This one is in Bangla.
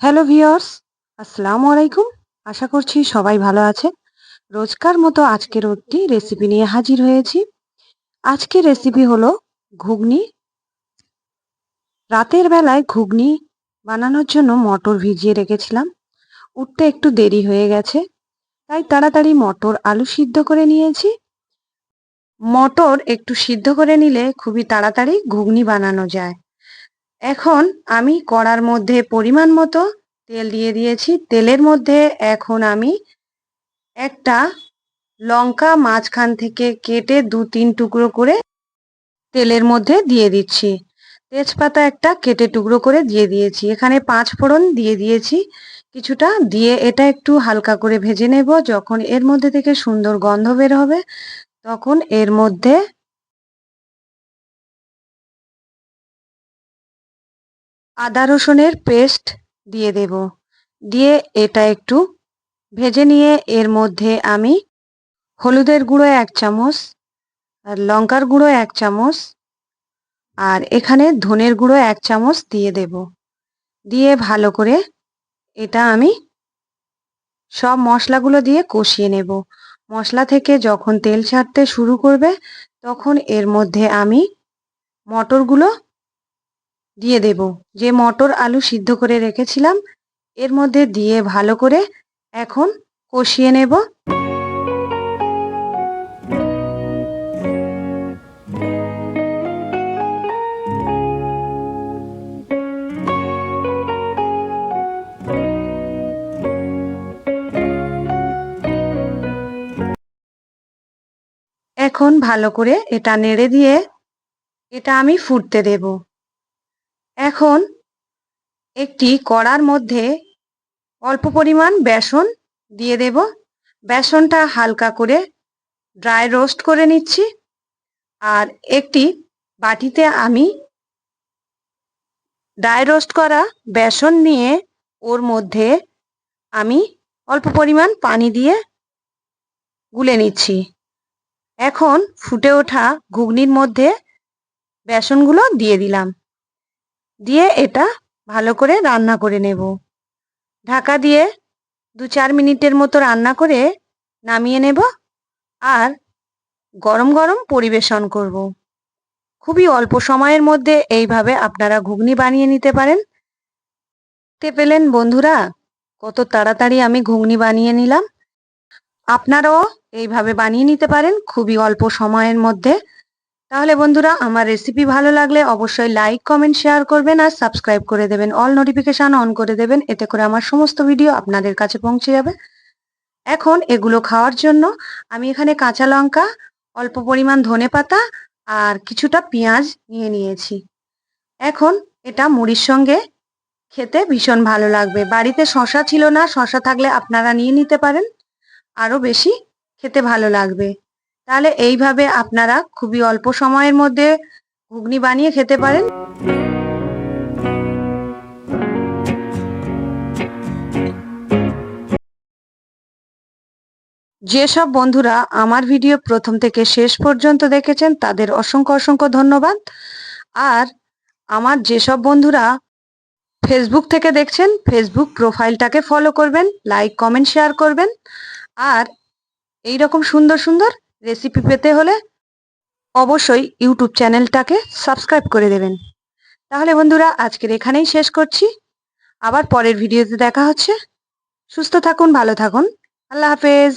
হ্যালো ভিওর্স আসসালামু আলাইকুম আশা করছি সবাই ভালো আছে। রোজকার মতো আজকের একটি রেসিপি নিয়ে হাজির হয়েছি। আজকের রেসিপি হলো ঘুগনি। রাতের বেলায় ঘুগনি বানানোর জন্য মটর ভিজিয়ে রেখেছিলাম। উঠতে একটু দেরি হয়ে গেছে, তাই তাড়াতাড়ি মটর আলু সিদ্ধ করে নিয়েছি। মটর একটু সিদ্ধ করে নিলে খুবই তাড়াতাড়ি ঘুগনি বানানো যায়। এখন আমি কড়ার মধ্যে পরিমাণ মতো তেল দিয়ে দিয়েছি। তেলের মধ্যে এখন আমি একটা লঙ্কা মাঝখান থেকে কেটে দু তিন টুকরো করে তেলের মধ্যে দিয়ে দিচ্ছি। তেজপাতা একটা কেটে টুকরো করে দিয়ে দিয়েছি। এখানে পাঁচ ফোড়ন দিয়ে দিয়েছি। কিছুটা দিয়ে এটা একটু হালকা করে ভেজে নেব। যখন এর মধ্যে থেকে সুন্দর গন্ধ বের হবে, তখন এর মধ্যে আদা রসুনের পেস্ট দিয়ে দেব। দিয়ে এটা একটু ভেজে নিয়ে এর মধ্যে আমি হলুদের গুঁড়ো এক চামচ, আর লঙ্কার গুঁড়ো এক চামচ, আর এখানে ধনের গুঁড়ো এক চামচ দিয়ে দেব। দিয়ে ভালো করে এটা আমি সব মশলাগুলো দিয়ে কষিয়ে নেব। মশলা থেকে যখন তেল ছাড়তে শুরু করবে, তখন এর মধ্যে আমি মটরগুলো দিয়ে দেব। যে মটর আলু সিদ্ধ করে রেখেছিলাম, এর মধ্যে দিয়ে ভালো করে এখন কষিয়ে নেব। এখন ভালো করে এটা নেড়ে দিয়ে এটা আমি ফুটতে দেব। এখন একটি কড়ার মধ্যে অল্প পরিমাণ বেসন দিয়ে দেব। বেসনটা হালকা করে ড্রাই রোস্ট করে নিচ্ছি। আর একটি বাটিতে আমি ড্রাই রোস্ট করা বেসন নিয়ে ওর মধ্যে আমি অল্প পরিমাণ পানি দিয়ে গুলে নিচ্ছি। এখন ফুটে ওঠা ঘুগনির মধ্যে বেসনগুলো দিয়ে দিলাম। দিয়ে এটা ভালো করে রান্না করে নেব। ঢাকা দিয়ে দু চার মিনিটের মতো রান্না করে নামিয়ে নেব আর গরম গরম পরিবেশন করব। খুবই অল্প সময়ের মধ্যে এইভাবে আপনারা ঘুগনি বানিয়ে নিতে পারেন। দেখতে পেলেন বন্ধুরা, কত তাড়াতাড়ি আমি ঘুগনি বানিয়ে নিলাম। আপনারাও এইভাবে বানিয়ে নিতে পারেন খুবই অল্প সময়ের মধ্যে। তাহলে বন্ধুরা, আমার রেসিপি ভালো লাগলে অবশ্যই লাইক কমেন্ট শেয়ার করবেন আর সাবস্ক্রাইব করে দেবেন। অল নোটিফিকেশান অন করে দেবেন, এতে করে আমার সমস্ত ভিডিও আপনাদের কাছে পৌঁছে যাবে। এখন এগুলো খাওয়ার জন্য আমি এখানে কাঁচা লঙ্কা, অল্প পরিমাণ ধনে পাতা আর কিছুটা পেঁয়াজ নিয়ে নিয়েছি। এখন এটা মুড়ির সঙ্গে খেতে ভীষণ ভালো লাগবে। বাড়িতে শশা ছিল না শশা থাকলে আপনারা নিয়ে নিতে পারেন। আরও বেশি খেতে ভালো লাগবে। তাহলে এইভাবে আপনারা খুবই অল্প সময়ের মধ্যে ঘুগনি বানিয়ে খেতে পারেন। যেসব বন্ধুরা আমার ভিডিও প্রথম থেকে শেষ পর্যন্ত দেখেছেন, তাদের অসংখ্য অসংখ্য ধন্যবাদ। আর আমার যেসব বন্ধুরা ফেসবুক থেকে দেখছেন ফেসবুক প্রোফাইলটাকে ফলো করবেন লাইক কমেন্ট শেয়ার করবেন। আর এই রকম সুন্দর সুন্দর রেসিপি পেতে হলে অবশ্যই ইউটিউব চ্যানেলটাকে সাবস্ক্রাইব করে দেবেন। তাহলে বন্ধুরা, আজকের এখানেই শেষ করছি। আবার পরের ভিডিওতে দেখা হচ্ছে। সুস্থ থাকুন, ভালো থাকুন। আল্লাহ হাফেজ।